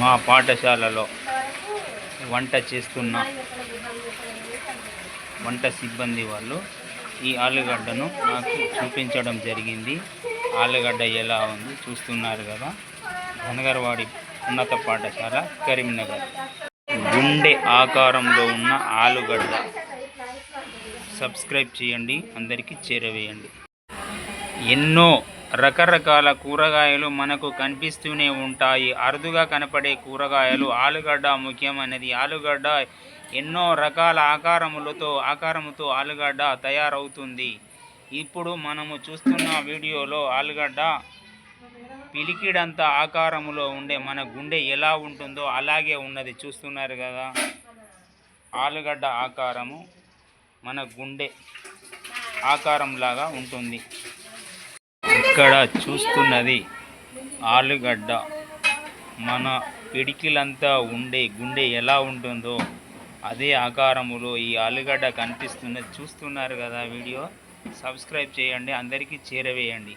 మా పాఠశాలలో వంట చేస్తున్న వంట సిబ్బంది వాళ్ళు ఈ ఆలుగడ్డను నాకు చూపించడం జరిగింది. ఆలుగడ్డ ఎలా ఉంది చూస్తున్నారు కదా. ధనగర్వాడి ఉన్నత పాఠశాల కరీంనగర్. గుండె ఆకారంలో ఉన్న ఆలుగడ్డ. సబ్స్క్రైబ్ చేయండి అందరికీ చేరవేయండి. ఎన్నో రకరకాల కూరగాయలు మనకు కనిపిస్తూనే ఉంటాయి. అరుదుగా కనపడే కూరగాయలు ఆలుగడ్డ ముఖ్యమైనది ఆలుగడ్డ ఎన్నో రకాల ఆకారములతో ఆకారముతో ఆలుగడ్డ తయారవుతుంది. ఇప్పుడు మనము చూస్తున్న వీడియోలో ఆలుగడ్డ పిలికిడంత ఆకారములో ఉండే మన గుండె ఎలా ఉంటుందో అలాగే ఉన్నది. చూస్తున్నారు కదా? ఆలుగడ్డ ఆకారము మన గుండె ఆకారంలాగా ఉంటుంది. ఇక్కడ చూస్తున్నది ఆలుగడ్డ. మన పిడికిలంతా ఉండే గుండె ఎలా ఉంటుందో అదే ఆకారములో ఈ ఆలుగడ్డ కనిపిస్తున్నది. చూస్తున్నారు కదా వీడియో? సబ్స్క్రైబ్ చేయండి అందరికీ చేరవేయండి.